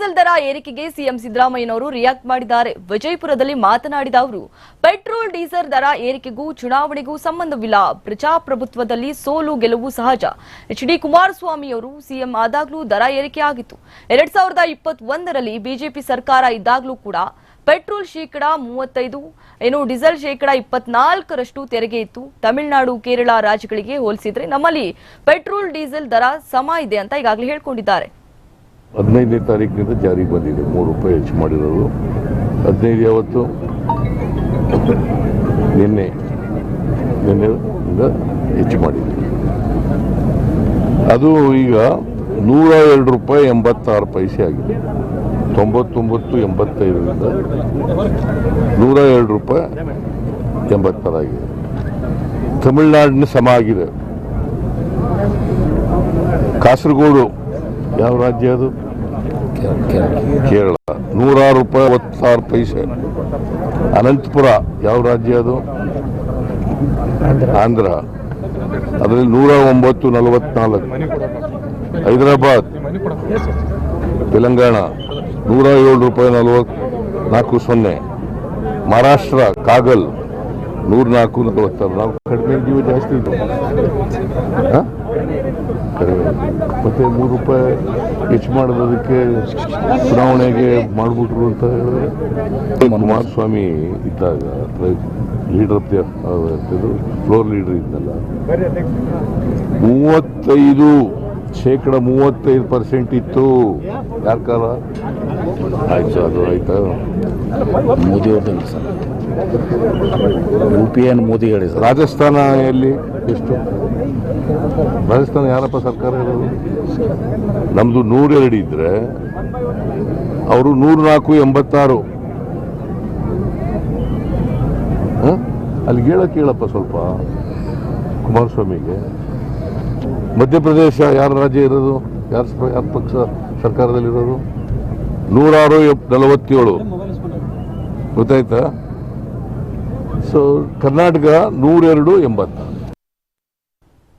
Diesel ದರ ಏರಿಕೆಗೆ CM ಸಿದ್ದರಾಮಯ್ಯನವರು ರಿಯಾಕ್ಟ್ ಮಾಡಿದ್ದಾರೆ. ವಿಜಯಪುರದಲ್ಲಿ ಮಾತನಾಡಿದ ಅವರು, ಪೆಟ್ರೋಲ್, ಡೀಸೆಲ್ ದರ ಏರಿಕೆಗೂ ಚುನಾವಣೆಗೂ ಸಂಬಂಧವಿಲ್ಲ. ಪ್ರಜಾಪ್ರಭುತ್ವದಲ್ಲಿ ಸೋಲು, ಗೆಲುವು ಸಹಜ. ಎಚ್ ಡಿ ಕುಮಾರಸ್ವಾಮಿ ಅವರು ಸಿಎಂ ಆದಾಗ್ಲೂ ದರ ಏರಿಕೆ ಆಗಿತ್ತು. ಎರಡ್ ಸಾವಿರದ ಇಪ್ಪತ್ತೊಂದರಲ್ಲಿ ಬಿಜೆಪಿ ಸರ್ಕಾರ ಇದ್ದಾಗಲೂ ಕೂಡ ಪೆಟ್ರೋಲ್ ಶೇಕಡ ಮೂವತ್ತೈದು, ಏನು ಡೀಸೆಲ್ ಶೇಕಡ ಇಪ್ಪತ್ನಾಲ್ಕರಷ್ಟು ತೆರಿಗೆ ಇತ್ತು. ತಮಿಳುನಾಡು, ಕೇರಳ ರಾಜ್ಯಗಳಿಗೆ ಹೋಲಿಸಿದ್ರೆ ನಮ್ಮಲ್ಲಿ ಪೆಟ್ರೋಲ್, ಡೀಸೆಲ್ ದರ ಸಮ ಇದೆ ಅಂತ ಈಗಾಗಲೇ ಹೇಳ್ಕೊಂಡಿದ್ದಾರೆ. ಹದಿನೈದನೇ ತಾರೀಕಿನಿಂದ ಜಾರಿಗೆ ಬಂದಿದೆ. ಮೂರು ರೂಪಾಯಿ ಹೆಚ್ಚು ಮಾಡಿರೋದು. ಹದಿನೈದು ಯಾವತ್ತು? ನಿನ್ನೆ. ನಿನ್ನೆಯಿಂದ ಹೆಚ್ಚು ಮಾಡಿದೆ. ಅದು ಈಗ ನೂರ ಎರಡು ರೂಪಾಯಿ ಎಂಬತ್ತಾರು ಪೈಸೆ ಆಗಿದೆ. ತೊಂಬತ್ತೊಂಬತ್ತು ಎಂಬತ್ತೈದರಿಂದ ನೂರ ಎರಡು ರೂಪಾಯಿ ಎಂಬತ್ತಾರಾಗಿದೆ ತಮಿಳುನಾಡಿನ ಸಮ ಆಗಿದೆ. ಕಾಸರಗೋಡು ಯಾವ ರಾಜ್ಯ ಅದು? ಕೇರಳ. ನೂರಾರು ರೂಪಾಯಿ ಒತ್ತಾರು ಪೈಸೆ. ಅನಂತಪುರ ಯಾವ ರಾಜ್ಯ ಅದು? ಆಂಧ್ರ. ಅದರಲ್ಲಿ ನೂರ ಒಂಬತ್ತು, ನಲವತ್ನಾಲ್ಕು. ಹೈದರಾಬಾದ್. ತೆಲಂಗಾಣ. ನೂರ ಏಳು ರೂಪಾಯಿ ನಲವತ್ ನಾಲ್ಕು, ಸೊನ್ನೆ. ಮಹಾರಾಷ್ಟ್ರ, ಕಾಗಲ್. ನೂರ ನಾಲ್ಕು, ನಲವತ್ತಾರು. ನಾವು ಕಡಿಮೆ ಜೀವ ಜಾಸ್ತಿ ಇದ್ದು ಕಡಿಮೆ ಮತ್ತೆ ಮೂರು ರೂಪಾಯಿ ಹೆಚ್ಚು ಮಾಡೋದಕ್ಕೆ ಚುನಾವಣೆಗೆ ಮಾಡ್ಬಿಟ್ರು ಅಂತ ಹೇಳಿದ್ರೆ ಕುಮಾರಸ್ವಾಮಿ ಇದ್ದಾಗ leader of the floor leader ಇದ್ದಲ್ಲ ಮೂವತ್ತೈದು ಶೇಕಡ ಮೂವತ್ತೈದು ಪರ್ಸೆಂಟ್ ಇತ್ತು. ಯಾರ ಕಾಲ? ಆಯ್ತು ಅದು ಆಯ್ತಾ? ಮೋದಿ ಅವ್ರದ್ದು ಸರ್. ಯು ಪಿ ಎನ್ ಮೋದಿ ಹೇಳಿ ಸರ್ ರಾಜಸ್ಥಾನ ಎಲ್ಲಿ? ಎಷ್ಟು? ರಾಜಸ್ಥಾನ ಯಾರಪ್ಪ ಸರ್ಕಾರ ಇರೋದು ನಮ್ದು ನೂರೆರಡು ಇದ್ರೆ ಅವರು ನೂರ ನಾಲ್ಕು ಎಂಬತ್ತಾರು? ಅಲ್ಲಿ ಹೇಳಕ್ಕೆ ಹೇಳಪ್ಪ ಸ್ವಲ್ಪ, ಕುಮಾರಸ್ವಾಮಿಗೆ. ಮಧ್ಯಪ್ರದೇಶ ಯಾರ ರಾಜ್ಯ ಇರೋದು? ಯಾರ ಯಾರ ಪಕ್ಷ ಸರ್ಕಾರದಲ್ಲಿರೋದು? ನೂರಾರು ನಲವತ್ತೇಳು. ಗೊತ್ತಾಯ್ತಾ? ಸೊ ಕರ್ನಾಟಕ ನೂರೆರಡು ಎಂಬತ್ತು